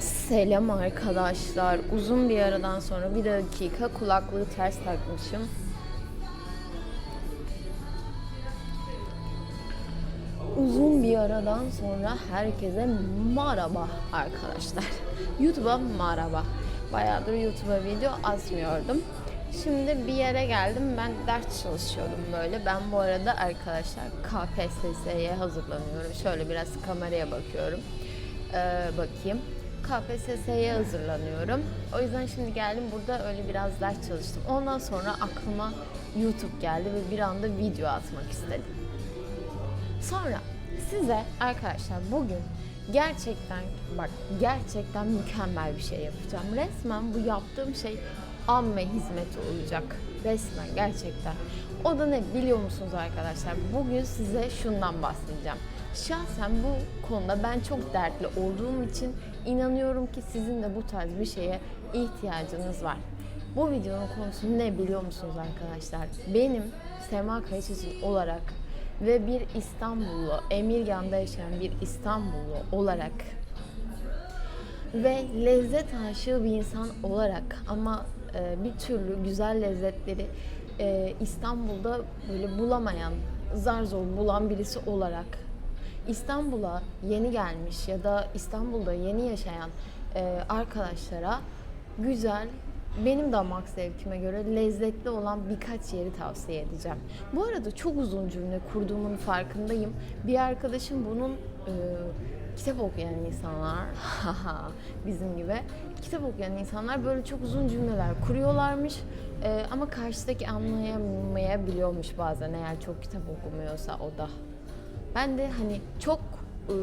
Selam arkadaşlar. Uzun bir aradan sonra bir dakika kulaklığı ters takmışım. Uzun bir aradan sonra herkese merhaba arkadaşlar. YouTube'a merhaba. Bayağıdır YouTube'a video atmıyordum. Şimdi bir yere geldim. Ben ders çalışıyordum böyle. Ben bu arada arkadaşlar KPSS'ye hazırlanıyorum. Şöyle biraz kameraya bakıyorum. Ee, bakayım. KPSS'ye hazırlanıyorum. O yüzden şimdi geldim burada öyle biraz ders çalıştım. Ondan sonra aklıma YouTube geldi ve bir anda video atmak istedim. Sonra size arkadaşlar bugün gerçekten bak gerçekten mükemmel bir şey yapacağım. Resmen bu yaptığım şey amme hizmeti olacak. Resmen gerçekten. O da ne biliyor musunuz arkadaşlar? Bugün size şundan bahsedeceğim. Şahsen bu konuda ben çok dertli olduğum için inanıyorum ki sizin de bu tarz bir şeye ihtiyacınız var. Bu videonun konusu ne biliyor musunuz arkadaşlar? Benim Sema Kayıcı olarak ve bir İstanbullu, Emirgan'da yaşayan bir İstanbullu olarak ve lezzet aşığı bir insan olarak ama e, bir türlü güzel lezzetleri e, İstanbul'da böyle bulamayan, zar zor bulan birisi olarak İstanbul'a yeni gelmiş ya da İstanbul'da yeni yaşayan e, arkadaşlara güzel, benim damak zevkime göre lezzetli olan birkaç yeri tavsiye edeceğim. Bu arada çok uzun cümle kurduğumun farkındayım. Bir arkadaşım bunun e, kitap okuyan insanlar, bizim gibi kitap okuyan insanlar böyle çok uzun cümleler kuruyorlarmış. E, ama karşıdaki anlayamayabiliyormuş bazen eğer çok kitap okumuyorsa o da. Ben de hani çok e,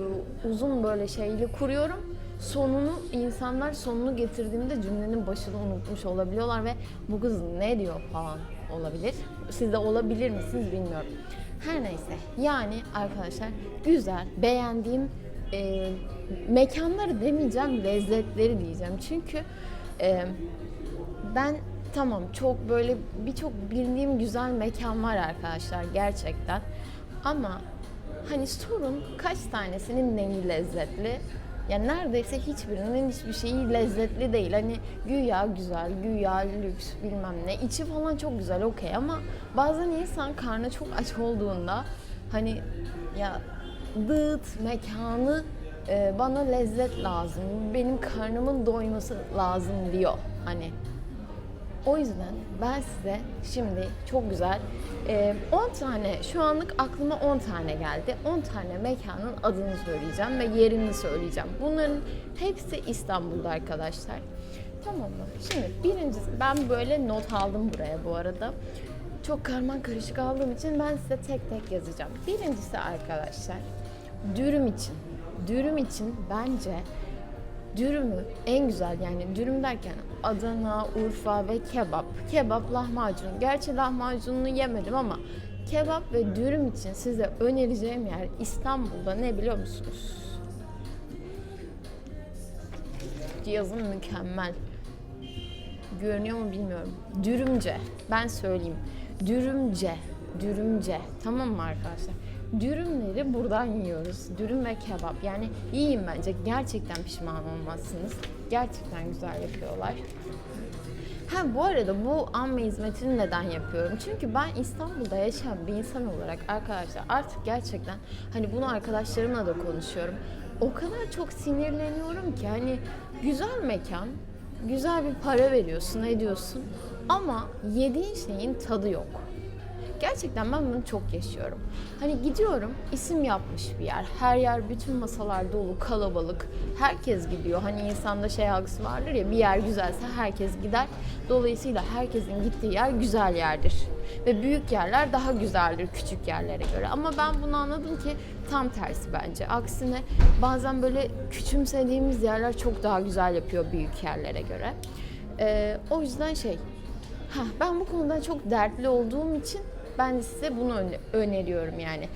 uzun böyle şeyli kuruyorum. Sonunu insanlar sonunu getirdiğimde cümlenin başını unutmuş olabiliyorlar ve bu kız ne diyor falan olabilir. Siz de olabilir misiniz bilmiyorum. Her neyse yani arkadaşlar güzel beğendiğim e, mekanları demeyeceğim lezzetleri diyeceğim. Çünkü e, ben tamam çok böyle birçok bildiğim güzel mekan var arkadaşlar gerçekten. Ama hani sorun kaç tanesinin neyi lezzetli? Yani neredeyse hiçbirinin hiçbir şeyi lezzetli değil. Hani güya güzel, güya lüks bilmem ne. İçi falan çok güzel okey ama bazen insan karnı çok aç olduğunda hani ya dıt mekanı e, bana lezzet lazım. Benim karnımın doyması lazım diyor. Hani o yüzden ben size şimdi çok güzel e, 10 tane şu anlık aklıma 10 tane geldi. 10 tane mekanın adını söyleyeceğim ve yerini söyleyeceğim. Bunların hepsi İstanbul'da arkadaşlar. Tamam mı? Şimdi birincisi ben böyle not aldım buraya bu arada. Çok karman karışık aldığım için ben size tek tek yazacağım. Birincisi arkadaşlar dürüm için. Dürüm için bence dürümü en güzel yani dürüm derken Adana, Urfa ve kebap. Kebap, lahmacun. Gerçi lahmacununu yemedim ama kebap ve dürüm için size önereceğim yer İstanbul'da ne biliyor musunuz? Cihazım mükemmel. Görünüyor mu bilmiyorum. Dürümce. Ben söyleyeyim. Dürümce. Dürümce. Tamam mı arkadaşlar? Dürümleri buradan yiyoruz. Dürüm ve kebap. Yani yiyin bence. Gerçekten pişman olmazsınız. Gerçekten güzel yapıyorlar. Ha bu arada bu amme hizmetini neden yapıyorum? Çünkü ben İstanbul'da yaşayan bir insan olarak arkadaşlar artık gerçekten hani bunu arkadaşlarımla da konuşuyorum. O kadar çok sinirleniyorum ki hani güzel mekan, güzel bir para veriyorsun, ediyorsun ama yediğin şeyin tadı yok. Gerçekten ben bunu çok yaşıyorum. Hani gidiyorum, isim yapmış bir yer. Her yer, bütün masalar dolu, kalabalık. Herkes gidiyor. Hani insanda şey algısı vardır ya, bir yer güzelse herkes gider. Dolayısıyla herkesin gittiği yer güzel yerdir. Ve büyük yerler daha güzeldir küçük yerlere göre. Ama ben bunu anladım ki tam tersi bence. Aksine bazen böyle küçümsediğimiz yerler çok daha güzel yapıyor büyük yerlere göre. Ee, o yüzden şey, Ha, ben bu konuda çok dertli olduğum için ben size bunu öne- öneriyorum yani.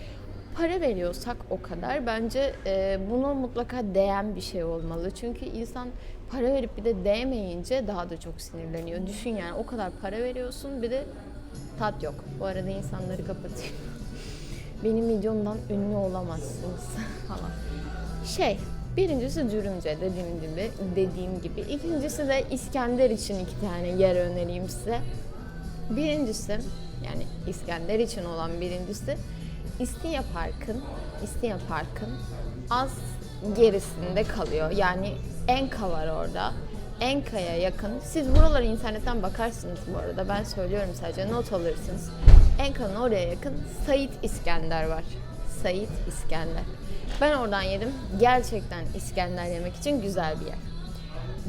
Para veriyorsak o kadar bence e, buna mutlaka değen bir şey olmalı. Çünkü insan para verip bir de değmeyince daha da çok sinirleniyor. Düşün yani o kadar para veriyorsun bir de tat yok. Bu arada insanları kapatayım. Benim videomdan ünlü olamazsınız falan. Şey, Birincisi Dürümce dediğim gibi, dediğim gibi. İkincisi de İskender için iki tane yer önereyim size. Birincisi yani İskender için olan birincisi İstinye Park'ın İstinye Park'ın az gerisinde kalıyor. Yani Enka var orada. Enka'ya yakın. Siz buraları internetten bakarsınız bu arada. Ben söylüyorum sadece not alırsınız. Enka'nın oraya yakın Sait İskender var. Sait İskender. Ben oradan yedim. Gerçekten İskender yemek için güzel bir yer.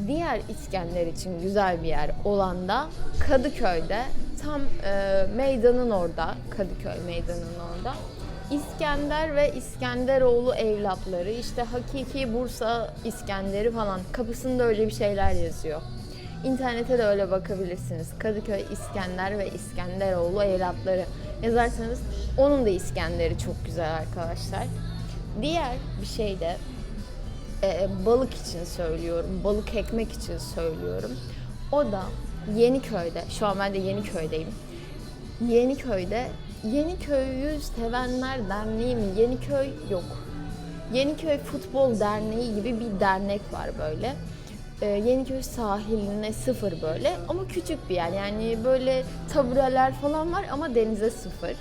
Diğer İskender için güzel bir yer olan da Kadıköy'de tam e, meydanın orada, Kadıköy meydanının orada. İskender ve İskenderoğlu evlatları işte hakiki Bursa İskenderi falan kapısında öyle bir şeyler yazıyor. İnternete de öyle bakabilirsiniz. Kadıköy İskender ve İskenderoğlu evlatları yazarsanız onun da İskender'i çok güzel arkadaşlar. Diğer bir şey de e, balık için söylüyorum, balık ekmek için söylüyorum. O da Yeniköy'de, şu an ben de Yeniköy'deyim. Yeniköy'de Yeniköy'ü sevenler derneği mi? Yeniköy yok. Yeniköy Futbol Derneği gibi bir dernek var böyle. Ee, Yeniköy sahiline sıfır böyle ama küçük bir yer. Yani böyle tabureler falan var ama denize sıfır.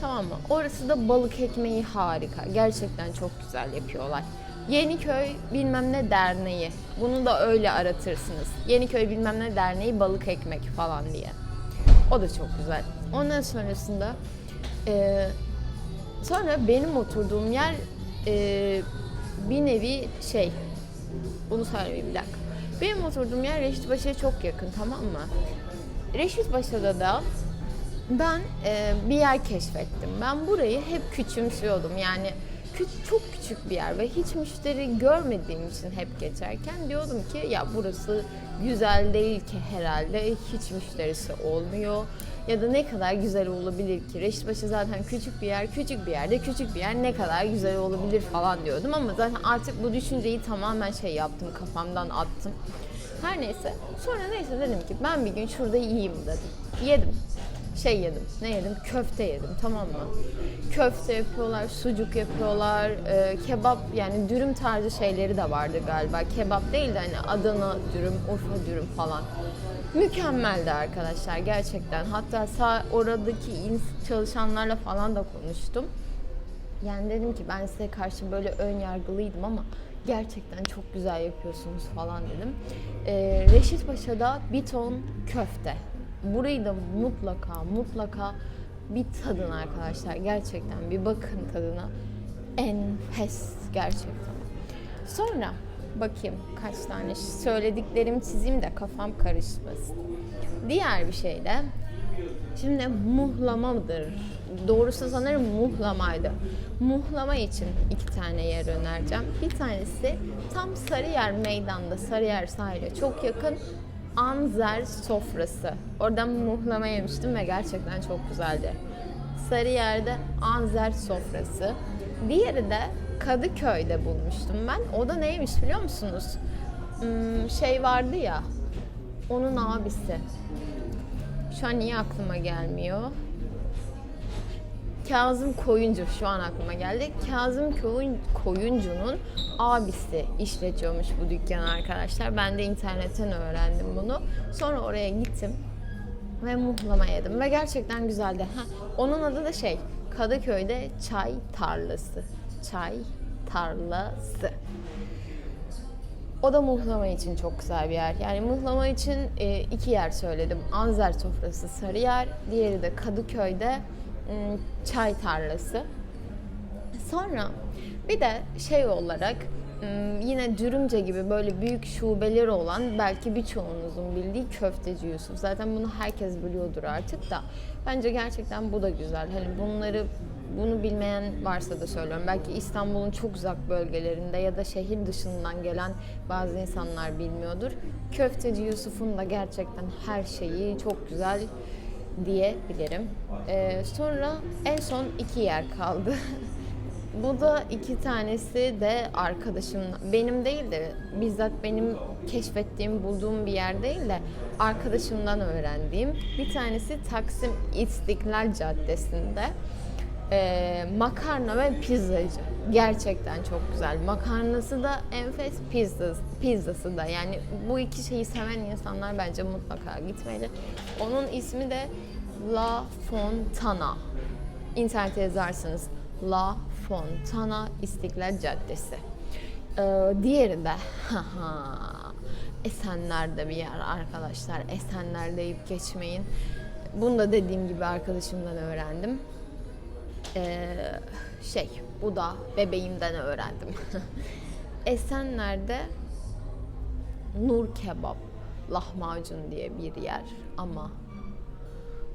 Tamam mı? Orası da balık ekmeği harika. Gerçekten çok güzel yapıyorlar. Yeniköy bilmem ne derneği. Bunu da öyle aratırsınız. Yeniköy bilmem ne derneği balık ekmek falan diye. O da çok güzel. Ondan sonrasında e, sonra benim oturduğum yer e, bir nevi şey bunu söyleyeyim bir dakika. Benim oturduğum yer Reşitpaşa'ya çok yakın tamam mı? Reşitpaşa'da da ben e, bir yer keşfettim. Ben burayı hep küçümsüyordum. Yani çok küçük bir yer ve hiç müşteri görmediğim için hep geçerken diyordum ki ya burası güzel değil ki herhalde hiç müşterisi olmuyor. Ya da ne kadar güzel olabilir ki? Reşitbaşı zaten küçük bir yer, küçük bir yerde küçük bir yer ne kadar güzel olabilir falan diyordum ama zaten artık bu düşünceyi tamamen şey yaptım kafamdan attım. Her neyse sonra neyse dedim ki ben bir gün şurada yiyeyim dedim. Yedim şey yedim. Ne yedim? Köfte yedim tamam mı? Köfte yapıyorlar, sucuk yapıyorlar, e, kebap yani dürüm tarzı şeyleri de vardı galiba. Kebap değil de hani Adana dürüm, Urfa dürüm falan. Mükemmeldi arkadaşlar gerçekten. Hatta sağ oradaki çalışanlarla falan da konuştum. Yani dedim ki ben size karşı böyle ön yargılıydım ama gerçekten çok güzel yapıyorsunuz falan dedim. Ee, Reşit Paşa'da bir ton köfte. Burayı da mutlaka mutlaka bir tadın arkadaşlar. Gerçekten bir bakın tadına. Enfes gerçekten. Sonra bakayım kaç tane söylediklerim çizeyim de kafam karışmasın. Diğer bir şey de Şimdi muhlama mıdır? Doğrusu sanırım muhlamaydı. Muhlama için iki tane yer önereceğim. Bir tanesi tam Sarıyer meydanda, Sarıyer sahile çok yakın Anzer sofrası. Oradan muhlama yemiştim ve gerçekten çok güzeldi. Sarıyer'de Anzer sofrası. Diğeri de Kadıköy'de bulmuştum ben. O da neymiş biliyor musunuz? Hmm, şey vardı ya, onun abisi. Şu an niye aklıma gelmiyor? Kazım Koyuncu şu an aklıma geldi. Kazım Koyun, Koyuncu'nun abisi işletiyormuş bu dükkanı arkadaşlar. Ben de internetten öğrendim bunu. Sonra oraya gittim ve muhlama yedim ve gerçekten güzeldi. Ha, onun adı da şey Kadıköy'de çay tarlası. Çay tarlası. O da muhlama için çok güzel bir yer. Yani muhlama için e, iki yer söyledim. Anzer sofrası Sarıyer, diğeri de Kadıköy'de çay tarlası. Sonra bir de şey olarak m, yine dürümce gibi böyle büyük şubeleri olan belki birçoğunuzun bildiği köfteci Yusuf. Zaten bunu herkes biliyordur artık da. Bence gerçekten bu da güzel. Hani bunları bunu bilmeyen varsa da söylüyorum. Belki İstanbul'un çok uzak bölgelerinde ya da şehir dışından gelen bazı insanlar bilmiyordur. Köfteci Yusuf'un da gerçekten her şeyi çok güzel diyebilirim. Ee, sonra en son iki yer kaldı. Bu da iki tanesi de arkadaşım, benim değil de bizzat benim keşfettiğim, bulduğum bir yer değil de arkadaşımdan öğrendiğim. Bir tanesi Taksim İstiklal Caddesi'nde. Ee, makarna ve pizzacı. Gerçekten çok güzel. Makarnası da enfes, pizzası, pizzası da. Yani bu iki şeyi seven insanlar bence mutlaka gitmeli. Onun ismi de La Fontana. İnternete yazarsınız. La Fontana İstiklal Caddesi. Ee, diğeri de Esenler'de bir yer arkadaşlar. Esenler deyip geçmeyin. Bunu da dediğim gibi arkadaşımdan öğrendim. Ee, şey, bu da bebeğimden öğrendim. Esenler'de Nur Kebap lahmacun diye bir yer ama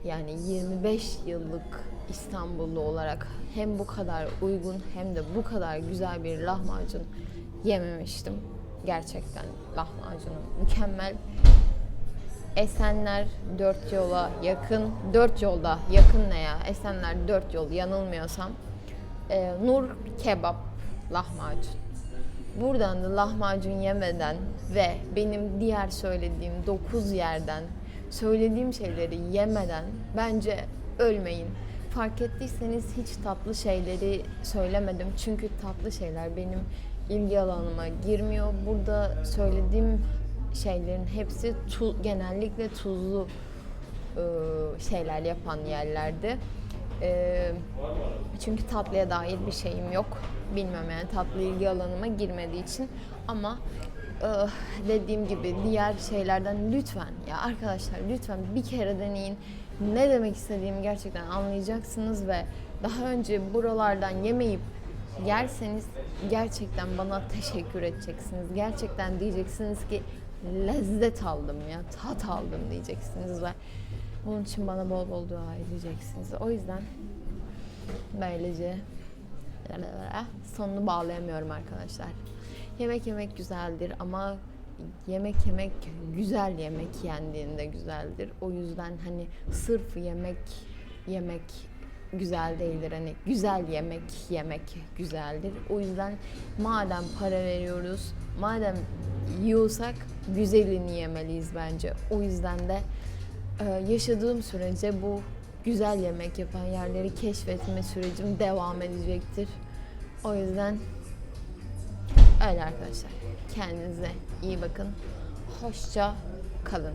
yani 25 yıllık İstanbullu olarak hem bu kadar uygun hem de bu kadar güzel bir lahmacun yememiştim. Gerçekten lahmacunu mükemmel. Esenler dört yola yakın, dört yolda yakın ne ya? Esenler dört yol yanılmıyorsam. Ee, Nur Kebap lahmacun. Buradan da lahmacun yemeden ve benim diğer söylediğim 9 yerden söylediğim şeyleri yemeden bence ölmeyin. Fark ettiyseniz hiç tatlı şeyleri söylemedim. Çünkü tatlı şeyler benim ilgi alanıma girmiyor. Burada söylediğim şeylerin hepsi tu- genellikle tuzlu e, şeyler yapan yerlerdi. E, çünkü tatlıya dair bir şeyim yok. Bilmem yani tatlı ilgi alanıma girmediği için ama e, dediğim gibi diğer şeylerden lütfen ya arkadaşlar lütfen bir kere deneyin. Ne demek istediğimi gerçekten anlayacaksınız ve daha önce buralardan yemeyip yerseniz gerçekten bana teşekkür edeceksiniz. Gerçekten diyeceksiniz ki lezzet aldım ya, tat aldım diyeceksiniz ve bunun için bana bol bol dua edeceksiniz. O yüzden böylece sonunu bağlayamıyorum arkadaşlar. Yemek yemek güzeldir ama yemek yemek güzel yemek yendiğinde güzeldir. O yüzden hani sırf yemek yemek güzel değildir. Hani güzel yemek yemek güzeldir. O yüzden madem para veriyoruz, madem yiyorsak güzelini yemeliyiz bence. O yüzden de e, yaşadığım sürece bu güzel yemek yapan yerleri keşfetme sürecim devam edecektir. O yüzden öyle arkadaşlar. Kendinize iyi bakın. Hoşça kalın.